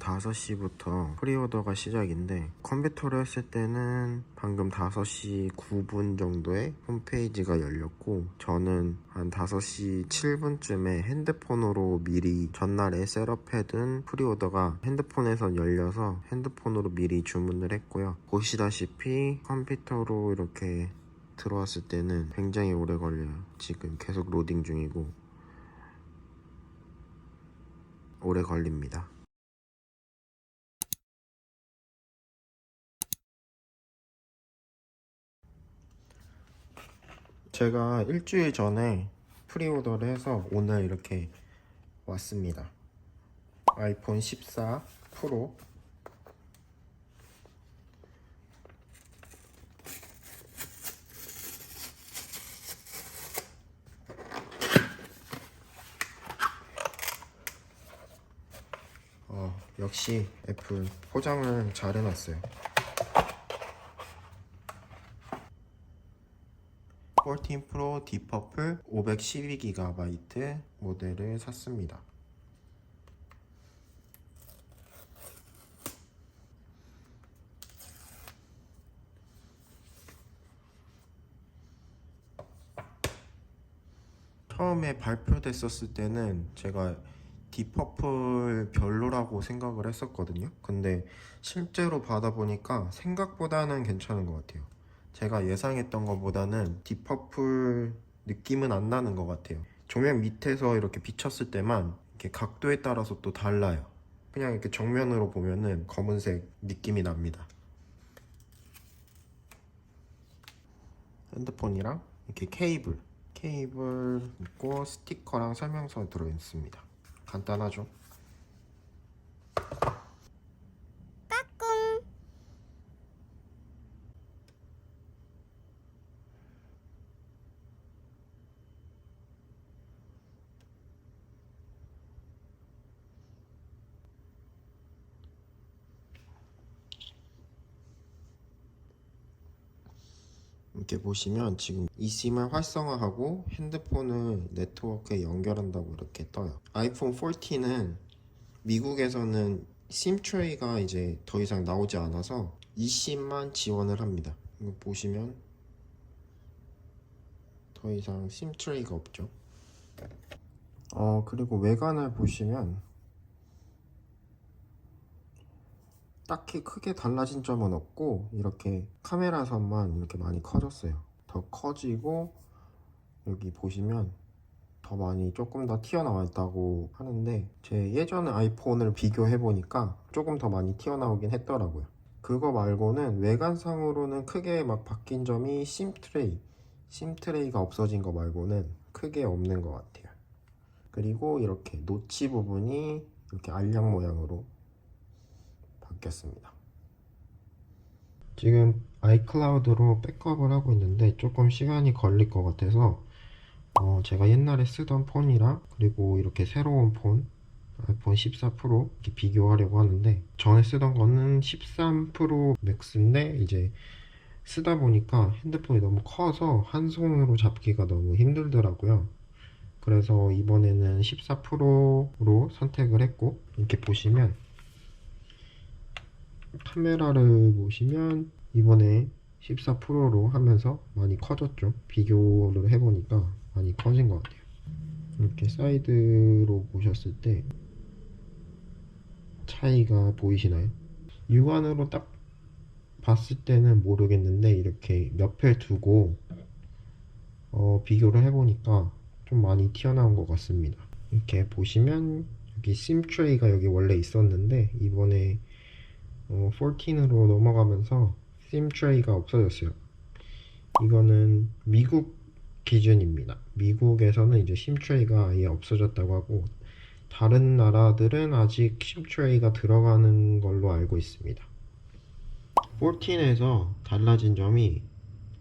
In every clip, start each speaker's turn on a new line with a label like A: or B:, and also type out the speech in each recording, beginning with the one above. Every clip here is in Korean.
A: 5시부터 프리오더가 시작인데 컴퓨터로 했을 때는 방금 5시 9분 정도에 홈페이지가 열렸고 저는 한 5시 7분쯤에 핸드폰으로 미리 전날에 셋업해둔 프리오더가 핸드폰에서 열려서 핸드폰으로 미리 주문을 했고요. 보시다시피 컴퓨터로 이렇게 들어왔을 때는 굉장히 오래 걸려요. 지금 계속 로딩 중이고 오래 걸립니다. 제가 일주일 전에 프리오더를 해서 오늘 이렇게 왔습니다. 아이폰 14 프로 어, 역시 애플 포장을 잘 해놨어요. 14 프로 디퍼플 512GB 모델을 샀습니다. 처음에 발표됐었을 때는 제가 디퍼플 별로라고 생각을 했었거든요. 근데 실제로 받아보니까 생각보다는 괜찮은 것 같아요. 제가 예상했던 것보다는 디퍼플 느낌은 안 나는 것 같아요. 조명 밑에서 이렇게 비쳤을 때만 이렇게 각도에 따라서 또 달라요. 그냥 이렇게 정면으로 보면은 검은색 느낌이 납니다. 핸드폰이랑 이렇게 케이블, 케이블 있고 스티커랑 설명서 들어있습니다. 간단하죠? 이렇게 보시면 지금 eSIM을 활성화하고 핸드폰을 네트워크에 연결한다고 이렇게 떠요. 아이폰 14는 미국에서는 심 트레이가 이제 더 이상 나오지 않아서 eSIM만 지원을 합니다. 이거 보시면 더 이상 심 트레이가 없죠. 어 그리고 외관을 보시면 딱히 크게 달라진 점은 없고 이렇게 카메라 선만 이렇게 많이 커졌어요. 더 커지고 여기 보시면 더 많이 조금 더 튀어나와 있다고 하는데 제 예전 아이폰을 비교해 보니까 조금 더 많이 튀어나오긴 했더라고요. 그거 말고는 외관상으로는 크게 막 바뀐 점이 심 트레이 심 트레이가 없어진 거 말고는 크게 없는 것 같아요. 그리고 이렇게 노치 부분이 이렇게 알약 모양으로 바뀌었습니다. 지금 아이클라우드로 백업을 하고 있는데 조금 시간이 걸릴 것 같아서 어 제가 옛날에 쓰던 폰이랑 그리고 이렇게 새로운 폰 아이폰 14 프로 이렇게 비교하려고 하는데 전에 쓰던 거는 13 프로 맥스인데 이제 쓰다 보니까 핸드폰이 너무 커서 한 손으로 잡기가 너무 힘들더라고요. 그래서 이번에는 14 프로로 선택을 했고 이렇게 보시면 카메라를 보시면 이번에 14 프로로 하면서 많이 커졌죠. 비교를 해보니까 많이 커진 것 같아요. 이렇게 사이드로 보셨을 때 차이가 보이시나요? 육안으로 딱 봤을 때는 모르겠는데 이렇게 옆에 두고 어, 비교를 해보니까 좀 많이 튀어나온 것 같습니다. 이렇게 보시면 여기 심 트레이가 여기 원래 있었는데 이번에 어, 14으로 넘어가면서 심 트레이가 없어졌어요. 이거는 미국 기준입니다. 미국에서는 이제 심 트레이가 아예 없어졌다고 하고 다른 나라들은 아직 심 트레이가 들어가는 걸로 알고 있습니다. 14에서 달라진 점이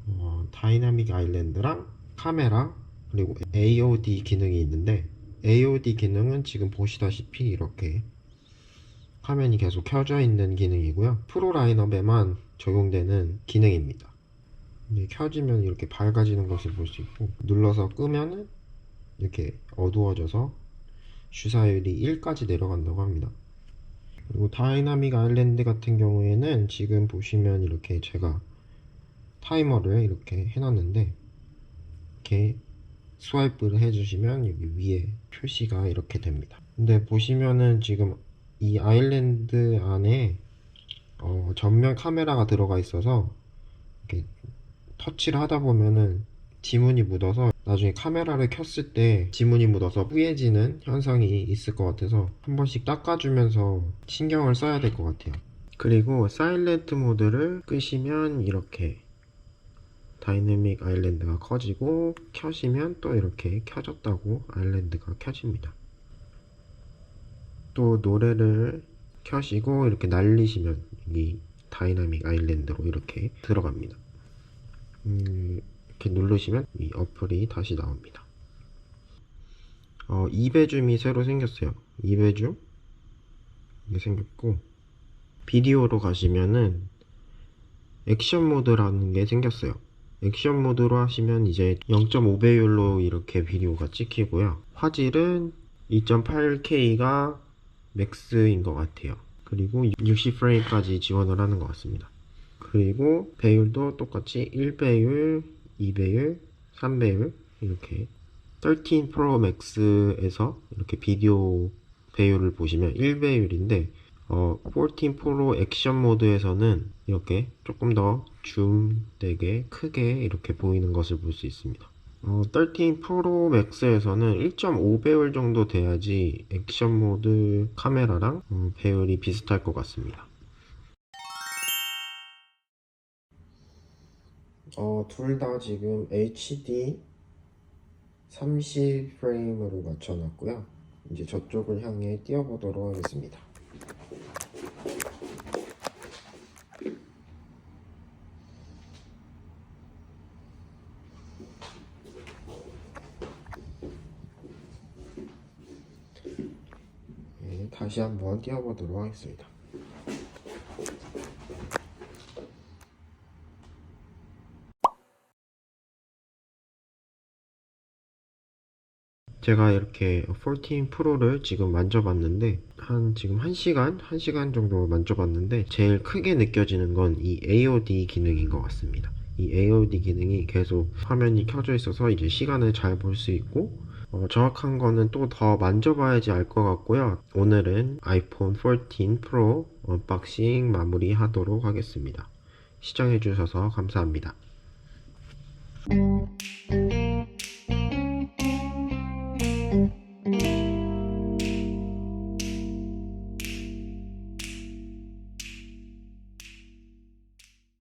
A: 어, 다이나믹 아일랜드랑 카메라 그리고 AOD 기능이 있는데 AOD 기능은 지금 보시다시피 이렇게 화면이 계속 켜져 있는 기능이고요. 프로 라인업에만 적용되는 기능입니다. 이제 켜지면 이렇게 밝아지는 것을 볼 수 있고 눌러서 끄면은 이렇게 어두워져서 주사율이 1까지 내려간다고 합니다. 그리고 다이나믹 아일랜드 같은 경우에는 지금 보시면 이렇게 제가 타이머를 이렇게 해놨는데 이렇게 스와이프를 해주시면 여기 위에 표시가 이렇게 됩니다. 근데 보시면은 지금 이 아일랜드 안에 어, 전면 카메라가 들어가 있어서 이렇게 터치를 하다 보면은 지문이 묻어서 나중에 카메라를 켰을 때 지문이 묻어서 뿌얘지는 현상이 있을 것 같아서 한 번씩 닦아주면서 신경을 써야 될 것 같아요. 그리고 사일렌트 모드를 끄시면 이렇게 다이내믹 아일랜드가 커지고 켜시면 또 이렇게 켜졌다고 아일랜드가 켜집니다. 또 노래를 켜시고 이렇게 날리시면 여기 다이나믹 아일랜드로 이렇게 들어갑니다. 음, 이렇게 누르시면 이 어플이 다시 나옵니다. 어, 2배줌이 새로 생겼어요. 2배줌 이게 생겼고 비디오로 가시면은 액션 모드라는 게 생겼어요. 액션 모드로 하시면 이제 0.5배율로 이렇게 비디오가 찍히고요. 화질은 2.8K가 맥스인 것 같아요. 그리고 60프레임까지 지원을 하는 것 같습니다. 그리고 배율도 똑같이 1배율, 2배율, 3배율 이렇게 13 프로 맥스에서 이렇게 비디오 배율을 보시면 1배율인데 어, 14 프로 액션 모드에서는 이렇게 조금 더 줌되게 크게 이렇게 보이는 것을 볼 수 있습니다. 어, 13 프로 맥스에서는 1.5배율 정도 돼야지 액션 모드 카메라랑 어, 배율이 비슷할 것 같습니다. 어, 둘 다 지금 HD 30프레임으로 맞춰놨고요. 이제 저쪽을 향해 뛰어보도록 하겠습니다. 네, 다시 한번 뛰어보도록 하겠습니다. 제가 이렇게 14 프로를 지금 만져봤는데 한 지금 1시간? 1시간 정도 만져봤는데 제일 크게 느껴지는 건 이 AOD 기능인 것 같습니다. 이 AOD 기능이 계속 화면이 켜져 있어서 이제 시간을 잘 볼 수 있고 어, 정확한 거는 또 더 만져봐야지 알 것 같고요. 오늘은 아이폰 14 프로 언박싱 마무리 하도록 하겠습니다. 시청해주셔서 감사합니다.